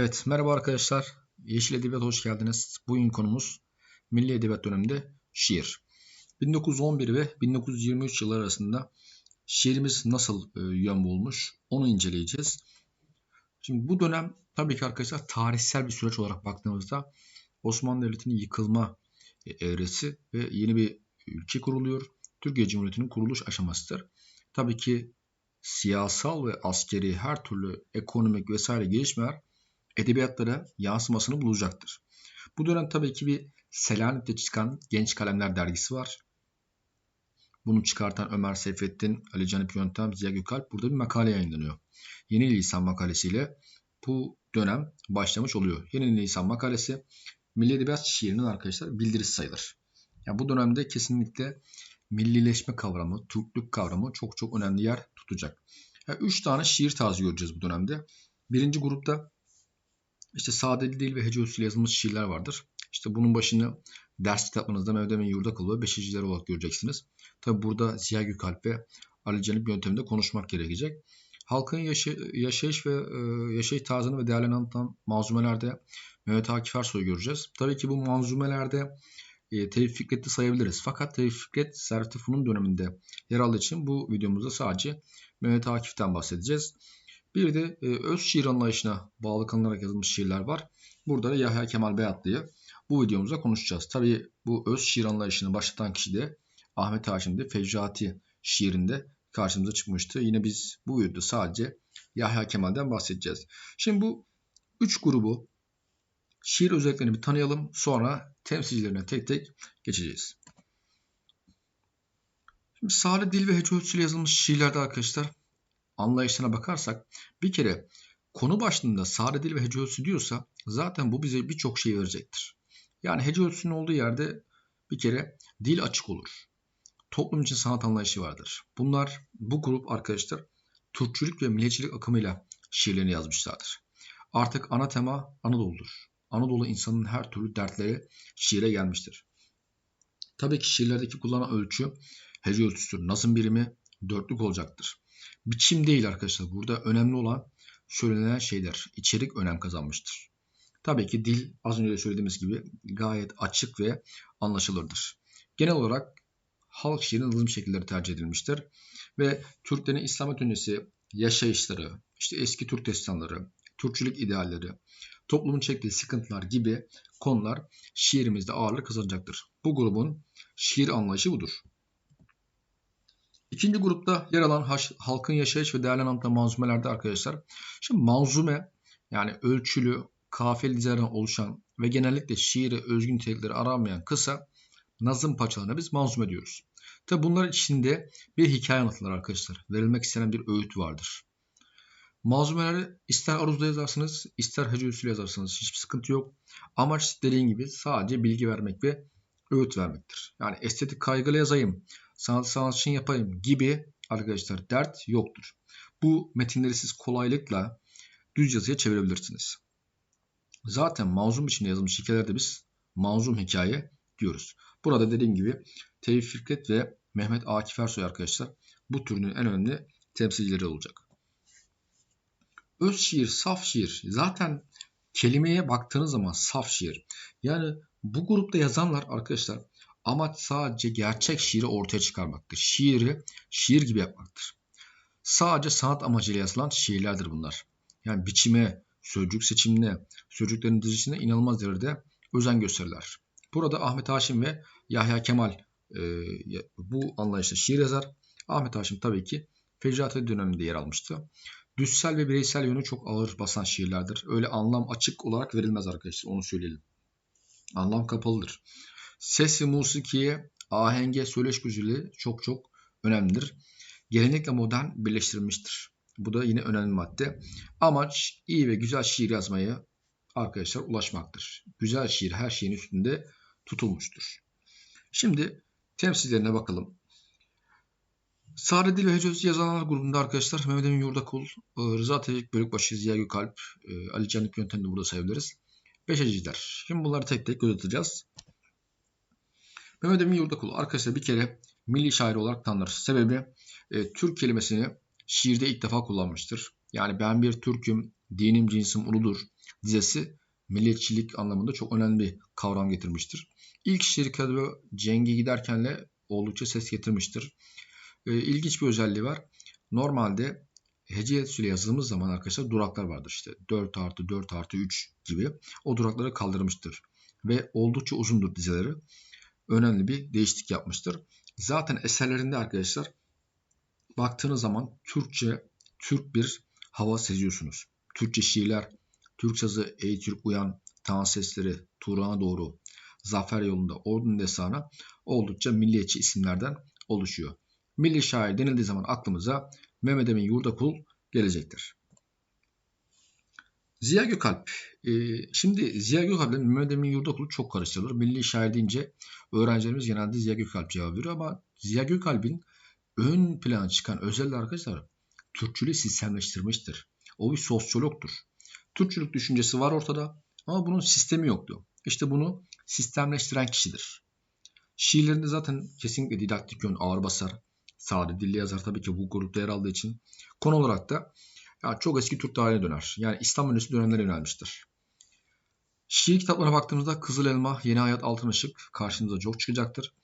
Evet, merhaba arkadaşlar. Yeşil Edebiyat hoş geldiniz. Bugün konumuz Milli Edebiyat döneminde şiir. 1911 ve 1923 yılları arasında şiirimiz nasıl e, yön bulmuş onu inceleyeceğiz. Şimdi bu dönem tabii ki arkadaşlar tarihsel bir süreç olarak baktığımızda Osmanlı Devleti'nin yıkılma e, evresi ve yeni bir ülke kuruluyor. Türkiye Cumhuriyeti'nin kuruluş aşamasıdır. Tabii ki siyasal ve askeri her türlü ekonomik vesaire gelişmeler edebiyatlara yansımasını bulacaktır. Bu dönem tabii ki bir Selanik'te çıkan Genç Kalemler dergisi var. Bunu çıkartan Ömer Seyfettin, Ali Canip Yöntem, Ziya Gökalp burada bir makale yayınlanıyor. Yeni lisan makalesiyle bu dönem başlamış oluyor. Yeni lisan makalesi Milli Edebiyat şiirinin arkadaşlar bildirisi sayılır. Yani bu dönemde kesinlikle millileşme kavramı, Türklük kavramı çok çok önemli yer tutacak. Yani üç tane şiir tarzı göreceğiz bu dönemde. Birinci grupta işte sadeli dil ve hece usulü yazılmış şiirler vardır. İşte bunun başını ders kitaplarınızda Mehmet Emin Yurdakul ve Beşiciler olarak göreceksiniz. Tabi burada Ziya Gökalp ve Ali Canip yönteminde konuşmak gerekecek. Halkın yaşay yaşayış ve e, yaşayış tarzını ve değerlerini anlatan manzumelerde Mehmet Akif Ersoy'u göreceğiz. Tabii ki bu manzumelerde e, Tevfik Fikret'i sayabiliriz. Fakat Tevfik Fikret Servet Fünun döneminde yer aldığı için bu videomuzda sadece Mehmet Akif'ten bahsedeceğiz. Bir de e, öz şiir anlayışına bağlı kalınarak yazılmış şiirler var. Burada da Yahya Kemal Beyatlı'yı bu videomuzda konuşacağız. Tabii bu öz şiir anlayışını başlatan kişi de Ahmet Haşim'de Fecrati şiirinde karşımıza çıkmıştı. Yine biz bu videoda sadece Yahya Kemal'den bahsedeceğiz. Şimdi bu üç grubu şiir özelliklerini bir tanıyalım. Sonra temsilcilerine tek tek geçeceğiz. Şimdi Salih Dil ve Hece ölçüsüyle yazılmış şiirlerde arkadaşlar anlayışına bakarsak bir kere konu başlığında sade dil ve hece ölçüsü diyorsa zaten bu bize birçok şey verecektir. Yani hece ölçüsünün olduğu yerde bir kere dil açık olur. Toplum için sanat anlayışı vardır. Bunlar bu grup arkadaşlar Türkçülük ve milliyetçilik akımıyla şiirlerini yazmışlardır. Artık ana tema Anadolu'dur. Anadolu insanın her türlü dertleri şiire gelmiştir. Tabii ki şiirlerdeki kullanılan ölçü hece ölçüsüdür. Nazım birimi dörtlük olacaktır. Biçim değil arkadaşlar. Burada önemli olan söylenen şeyler. İçerik önem kazanmıştır. Tabii ki dil az önce söylediğimiz gibi gayet açık ve anlaşılırdır. Genel olarak halk şiirinin hızlı şekilleri tercih edilmiştir. Ve Türklerin İslamiyet öncesi yaşayışları, işte eski Türk destanları, Türkçülük idealleri, toplumun çektiği sıkıntılar gibi konular şiirimizde ağırlık kazanacaktır. Bu grubun şiir anlayışı budur. İkinci grupta yer alan halkın yaşayış ve değerlerini anlatan manzumelerde arkadaşlar. Şimdi manzume yani ölçülü, kafiyeli dizelerden oluşan ve genellikle şiiri özgün nitelikleri aramayan kısa nazım parçalarına biz manzume diyoruz. Tabi bunlar içinde bir hikaye anlatılır arkadaşlar. Verilmek istenen bir öğüt vardır. Malzumeleri ister aruzda yazarsınız, ister hece usulü yazarsınız. Hiçbir sıkıntı yok. Amaç dediğim gibi sadece bilgi vermek ve öğüt vermektir. Yani estetik kaygılı yazayım, sanat sanatçın yapayım gibi arkadaşlar dert yoktur. Bu metinleri siz kolaylıkla düz yazıya çevirebilirsiniz. Zaten manzum içinde yazılmış hikayelerde biz manzum hikaye diyoruz. Burada dediğim gibi Tevfik Fikret ve Mehmet Akif Ersoy arkadaşlar bu türünün en önemli temsilcileri olacak. Öz şiir, saf şiir. Zaten kelimeye baktığınız zaman saf şiir. Yani bu grupta yazanlar arkadaşlar Amaç sadece gerçek şiiri ortaya çıkarmaktır. Şiiri şiir gibi yapmaktır. Sadece sanat amacıyla yazılan şiirlerdir bunlar. Yani biçime, sözcük seçimine, sözcüklerin dizisine inanılmaz derecede özen gösterirler. Burada Ahmet Haşim ve Yahya Kemal e, bu anlayışla şiir yazar. Ahmet Haşim tabii ki Fecrati döneminde yer almıştı. Düssel ve bireysel yönü çok ağır basan şiirlerdir. Öyle anlam açık olarak verilmez arkadaşlar onu söyleyelim. Anlam kapalıdır. Ses ve musikiye, ahenge, söyleş güzeli çok çok önemlidir. Gelenekle modern birleştirilmiştir. Bu da yine önemli madde. Amaç iyi ve güzel şiir yazmayı arkadaşlar ulaşmaktır. Güzel şiir her şeyin üstünde tutulmuştur. Şimdi temsillerine bakalım. Sade Dil ve Hecesi yazanlar grubunda arkadaşlar Mehmet Emin Yurdakul, e, Rıza Tevfik Bölükbaşı, Ziya Gökalp, e, Ali Canık yöntemini burada sayabiliriz. Beşeciler. Şimdi bunları tek tek göz atacağız. Mehmet Emin Yurdakul arkadaşlar bir kere milli şair olarak tanınır. Sebebi e, Türk kelimesini şiirde ilk defa kullanmıştır. Yani ben bir Türk'üm, Dinim cinsim uludur dizesi milliyetçilik anlamında çok önemli bir kavram getirmiştir. İlk şirket ve cenge giderkenle oldukça ses getirmiştir. E, ilginç bir özelliği var. Normalde hece usulü yazılımız zaman arkadaşlar duraklar vardır. İşte 4 artı 4 artı 3 gibi. O durakları kaldırmıştır. Ve oldukça uzundur dizeleri. Önemli bir değişiklik yapmıştır. Zaten eserlerinde arkadaşlar baktığınız zaman Türkçe, Türk bir hava seziyorsunuz. Türkçe şiirler, Türk sazı, Ey Türk Uyan, Tan Sesleri, Turan'a doğru, Zafer Yolunda, Ordun Destanı oldukça milliyetçi isimlerden oluşuyor. Milli şair denildiği zaman aklımıza Mehmet Emin Yurdakul gelecektir. Ziya Gökalp. Ee, şimdi Ziya Gökalp ile Mehmet Emin Yurdakul çok karıştırılır. Milli şair deyince öğrencilerimiz genelde Ziya Gökalp cevap veriyor ama Ziya Gökalp'in ön plana çıkan özelliği arkadaşlar Türkçülüğü sistemleştirmiştir. O bir sosyologtur. Türkçülük düşüncesi var ortada ama bunun sistemi yoktu. İşte bunu sistemleştiren kişidir. Şiirlerinde zaten kesinlikle didaktik yön ağır basar. Sade dilli yazar tabii ki bu grupta yer aldığı için. Konu olarak da yani çok eski Türk tarihine döner. Yani İslam öncesi dönemlere yönelmiştir. Şiir kitaplarına baktığımızda Kızıl Elma, Yeni Hayat, Altın Işık karşımıza çok çıkacaktır.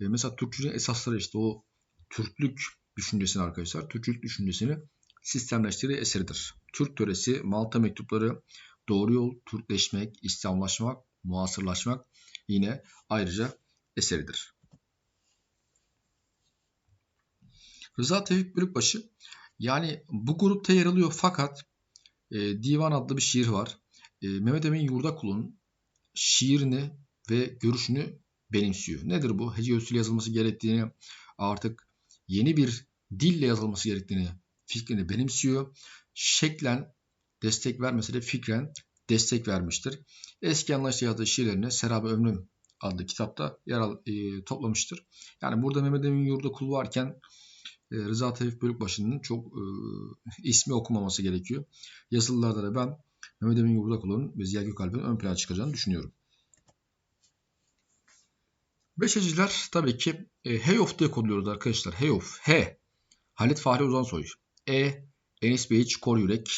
E mesela Türkçülüğün esasları işte o Türklük düşüncesini arkadaşlar, Türkçülük düşüncesini sistemleştirdiği eseridir. Türk töresi, Malta mektupları, doğru yol, Türkleşmek, İslamlaşmak, muasırlaşmak yine ayrıca eseridir. Rıza Tevfik Bölükbaşı yani bu grupta yer alıyor fakat e, Divan adlı bir şiir var. E, Mehmet Emin Yurdakul'un şiirini ve görüşünü benimsiyor. Nedir bu? Hece usulü yazılması gerektiğini artık yeni bir dille yazılması gerektiğini fikrini benimsiyor. Şeklen destek vermese de fikren destek vermiştir. Eski anlayışla yazdığı şiirlerini Serap-ı Ömrüm adlı kitapta yer al, e, toplamıştır. Yani burada Mehmet Emin Yurda Kul varken Rıza Tevfik Bölükbaşı'nın çok e, ismi okunmaması gerekiyor. Yazılılarda da ben Mehmet Emin Yurda Kul'un ve Ziya Gökalp'in ön plana çıkacağını düşünüyorum. Beşeciler tabii ki e, Heyof diye kodluyoruz arkadaşlar. Heyof. H. Halit Fahri Uzansoy. E. Enis Beyiç Kor Yürek.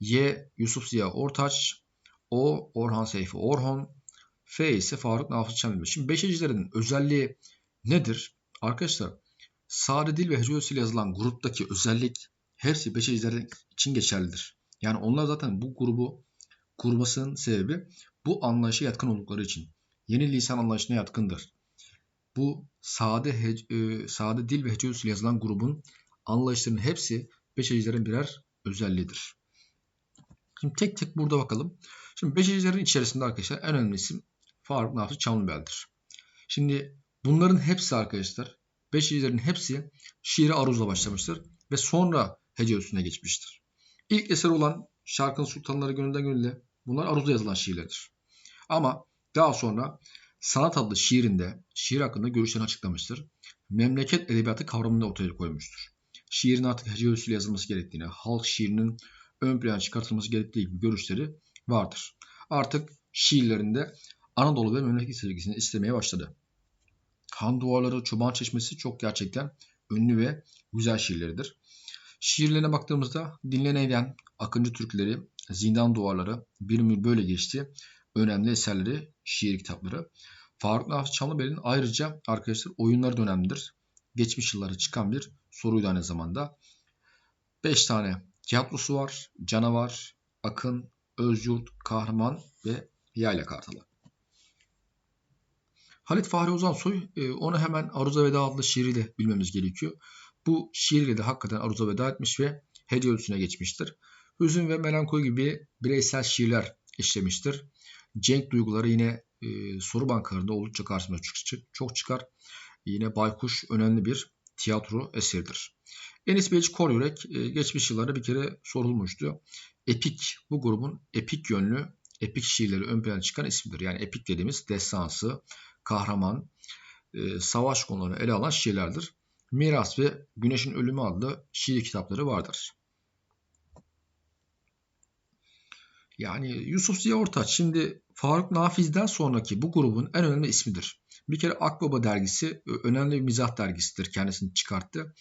Y. Yusuf Ziya Ortaç. O. Orhan Seyfi Orhon. F ise Faruk Nafız Çamlıbel. Şimdi beşecilerin özelliği nedir? Arkadaşlar sade dil ve hece yazılan gruptaki özellik hepsi beşecilerin için geçerlidir. Yani onlar zaten bu grubu kurmasının sebebi bu anlayışa yatkın oldukları için. Yeni lisan anlayışına yatkındır. Bu sade, e, sade dil ve hece yazılan grubun anlayışlarının hepsi beşecilerin birer özelliğidir. Şimdi tek tek burada bakalım. Şimdi beşecilerin içerisinde arkadaşlar en önemli isim Faruk Nafi Çamlıbel'dir. Şimdi bunların hepsi arkadaşlar beşicilerin hepsi şiire aruzla başlamıştır ve sonra hece üstüne geçmiştir. İlk eser olan Şarkın Sultanları Gönülden Gönülle bunlar aruzla yazılan şiirlerdir. Ama daha sonra Sanat adlı şiirinde şiir hakkında görüşlerini açıklamıştır. Memleket edebiyatı kavramını ortaya koymuştur. Şiirin artık hece usulü yazılması gerektiğini, halk şiirinin ön plana çıkartılması gerektiği gibi görüşleri vardır. Artık şiirlerinde Anadolu ve memleket sevgisini istemeye başladı. Han Duvarları, Çoban Çeşmesi çok gerçekten ünlü ve güzel şiirleridir. Şiirlerine baktığımızda dinleneyden Akıncı Türkleri, Zindan Duvarları, Bir Ömür Böyle Geçti önemli eserleri, şiir kitapları. Faruk Nafi Çamlıbel'in ayrıca arkadaşlar oyunları dönemlidir. Geçmiş yıllara çıkan bir soruydu aynı zamanda. 5 tane tiyatrosu var. Canavar, Akın, Özyurt, Kahraman ve Yayla Kartalı. Halit Fahri Ozansoy e, onu hemen Aruza Veda adlı şiiriyle bilmemiz gerekiyor. Bu şiiriyle de hakikaten Aruza Veda etmiş ve hediye ölçüsüne geçmiştir. Hüzün ve melankoli gibi bireysel şiirler işlemiştir. Cenk duyguları yine e, soru bankalarında oldukça karşımıza çok çıkar. Yine Baykuş önemli bir tiyatro eseridir. Enis Beyci Koryürek e, geçmiş yıllarda bir kere sorulmuştu. Epik bu grubun epik yönlü epik şiirleri ön plana çıkan ismidir. Yani epik dediğimiz destansı, kahraman, e, savaş konularını ele alan şiirlerdir. Miras ve Güneşin Ölümü adlı şiir kitapları vardır. Yani Yusuf Ziya Ortaç şimdi Faruk Nafiz'den sonraki bu grubun en önemli ismidir. Bir kere Akbaba dergisi önemli bir mizah dergisidir kendisini çıkarttı.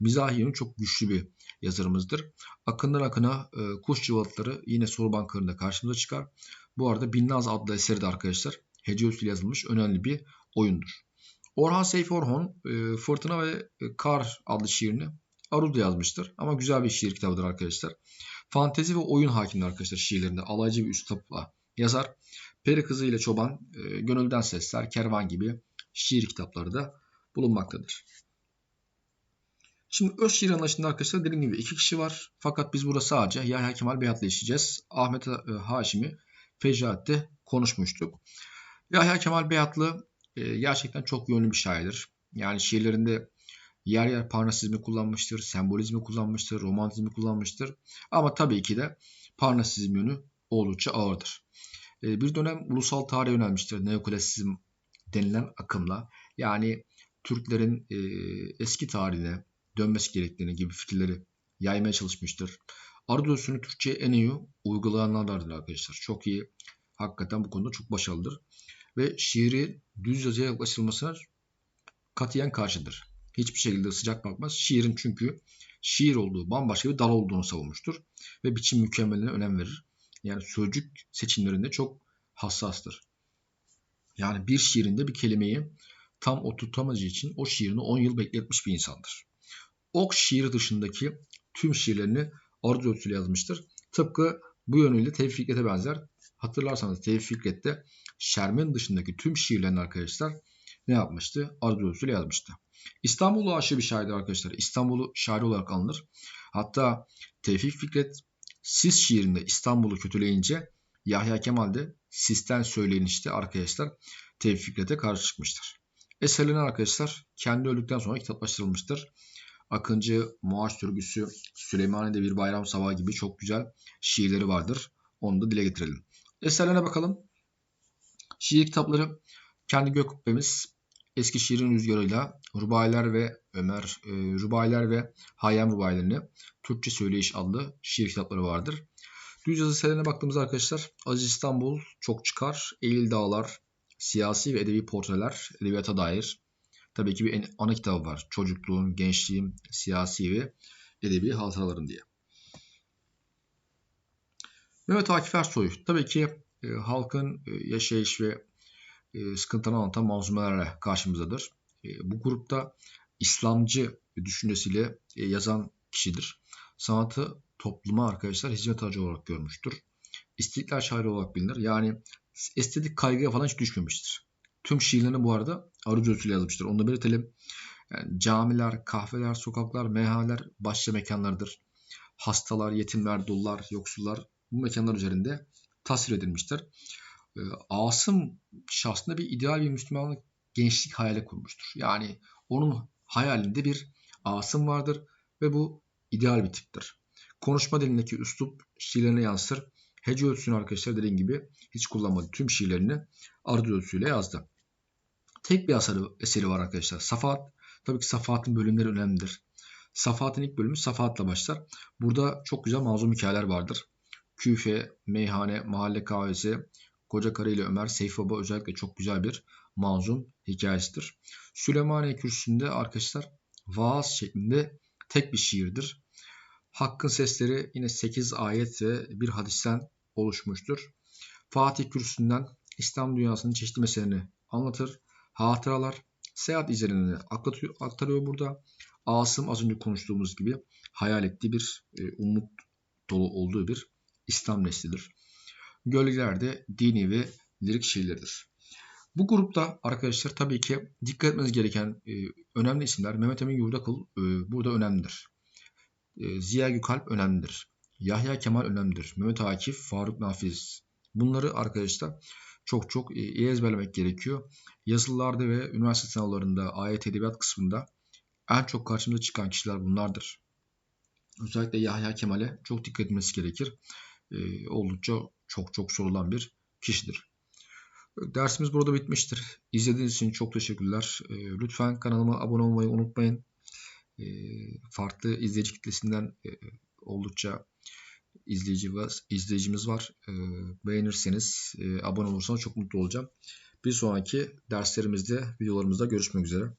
Mizahi yönü çok güçlü bir yazarımızdır. Akından akına e, kuş cıvataları yine soru bankalarında karşımıza çıkar. Bu arada Binnaz adlı eseri de arkadaşlar hece usulü yazılmış önemli bir oyundur. Orhan Seyfi Orhon e, Fırtına ve Kar adlı şiirini Arud'da yazmıştır. Ama güzel bir şiir kitabıdır arkadaşlar. Fantezi ve oyun hakimdir arkadaşlar şiirlerinde. Alaycı bir üslupla yazar. Peri Kızı ile Çoban, e, Gönülden Sesler, Kervan gibi şiir kitapları da bulunmaktadır. Şimdi öz şiir anlayışında arkadaşlar dediğim gibi iki kişi var. Fakat biz burada sadece Yahya Kemal Beyat'la işleyeceğiz. Ahmet e, Haşim'i Fecaat'te konuşmuştuk. Yahya Kemal Beyatlı e, gerçekten çok yönlü bir şairdir. Yani şiirlerinde yer yer parnasizmi kullanmıştır, sembolizmi kullanmıştır, romantizmi kullanmıştır. Ama tabii ki de parnasizm yönü oldukça ağırdır. E, bir dönem ulusal tarihe yönelmiştir neoklasizm denilen akımla. Yani Türklerin e, eski tarihine dönmesi gerektiğini gibi fikirleri yaymaya çalışmıştır. Arıdosunu Türkçe'ye en iyi uygulayanlardır arkadaşlar. Çok iyi. Hakikaten bu konuda çok başarılıdır. Ve şiiri düz yazıya yaklaşılmasına katiyen karşıdır. Hiçbir şekilde sıcak bakmaz. Şiirin çünkü şiir olduğu bambaşka bir dal olduğunu savunmuştur. Ve biçim mükemmeline önem verir. Yani sözcük seçimlerinde çok hassastır. Yani bir şiirinde bir kelimeyi tam oturtamayacağı için o şiirini 10 yıl bekletmiş bir insandır. Ok şiir dışındaki tüm şiirlerini Arzu yazmıştır. Tıpkı bu yönüyle Tevfik Fikret'e benzer. Hatırlarsanız Tevfik Fikret'te Şermen dışındaki tüm şiirlerini arkadaşlar ne yapmıştı? Arzu yazmıştı. İstanbul'u aşırı bir şairdir arkadaşlar. İstanbul'u şair olarak anılır. Hatta Tevfik Fikret Sis şiirinde İstanbul'u kötüleyince Yahya Kemal de Sis'ten söylenişte arkadaşlar Tevfik Fikret'e karşı çıkmıştır. Eserlerini arkadaşlar kendi öldükten sonra kitaplaştırılmıştır. Akıncı, Muaş Türküsü, Süleymaniye'de bir bayram sabahı gibi çok güzel şiirleri vardır. Onu da dile getirelim. Eserlerine bakalım. Şiir kitapları kendi gök kubbemiz, eski şiirin rüzgarıyla Rubayiler ve Ömer, e, Rubayiler ve Hayyam Rubayilerini Türkçe Söyleyiş adlı şiir kitapları vardır. Düz yazı eserlerine baktığımızda arkadaşlar Aziz İstanbul, Çok Çıkar, Eğil Dağlar, Siyasi ve Edebi Portreler, Edebiyata dair. Tabii ki bir ana kitabı var. Çocukluğun, gençliğin, siyasi ve edebi hatıraların diye. Mehmet Akif Ersoy tabii ki e, halkın e, yaşayış ve e, sıkıntılarını anlatan manzumelerle karşımızdadır. E, bu grupta İslamcı düşüncesiyle e, yazan kişidir. Sanatı topluma arkadaşlar hizmet aracı olarak görmüştür. İstiklal şairi olarak bilinir. Yani estetik kaygıya falan hiç düşmemiştir. Tüm şiirlerini bu arada aruz ölçüyle yazmıştır. Onu da belirtelim. Yani camiler, kahveler, sokaklar, meyhaneler başka mekanlardır. Hastalar, yetimler, dullar, yoksullar bu mekanlar üzerinde tasvir edilmiştir. E, Asım şahsında bir ideal bir Müslümanlık gençlik hayali kurmuştur. Yani onun hayalinde bir Asım vardır ve bu ideal bir tiptir. Konuşma dilindeki üslup şiirlerine yansır. Hece ölçüsünü arkadaşlar dediğim gibi hiç kullanmadı. Tüm şiirlerini ardı ölçüsüyle yazdı. Tek bir eseri, eseri var arkadaşlar. Safahat. Tabii ki Safahat'ın bölümleri önemlidir. Safahat'ın ilk bölümü Safahat'la başlar. Burada çok güzel mazlum hikayeler vardır. Küfe, meyhane, mahalle kahvesi, koca karı ile Ömer, Seyf Baba özellikle çok güzel bir manzum hikayesidir. Süleymaniye Kürsüsü'nde arkadaşlar vaaz şeklinde tek bir şiirdir. Hakkın sesleri yine 8 ayet ve bir hadisten oluşmuştur. Fatih Kürsüsü'nden İslam dünyasının çeşitli meselelerini anlatır. Hatıralar, seyahat izlerini aktarıyor burada. Asım az önce konuştuğumuz gibi hayal ettiği bir e, umut dolu olduğu bir İslam neslidir. Gölgeler de dini ve lirik şiirleridir. Bu grupta arkadaşlar tabii ki dikkat etmeniz gereken e, önemli isimler Mehmet Emin Yurdakul e, burada önemlidir. E, Ziya Gökalp önemlidir. Yahya Kemal önemlidir. Mehmet Akif, Faruk Nafiz. Bunları arkadaşlar çok çok iyi ezberlemek gerekiyor. Yazılılarda ve üniversite sınavlarında ayet edebiyat kısmında en çok karşımıza çıkan kişiler bunlardır. Özellikle Yahya Kemal'e çok dikkat etmesi gerekir. Ee, oldukça çok çok sorulan bir kişidir. Dersimiz burada bitmiştir. İzlediğiniz için çok teşekkürler. Ee, lütfen kanalıma abone olmayı unutmayın. Ee, farklı izleyici kitlesinden e, oldukça izleyici var, izleyicimiz var. beğenirseniz, e, abone olursanız çok mutlu olacağım. Bir sonraki derslerimizde, videolarımızda görüşmek üzere.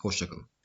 Hoşçakalın.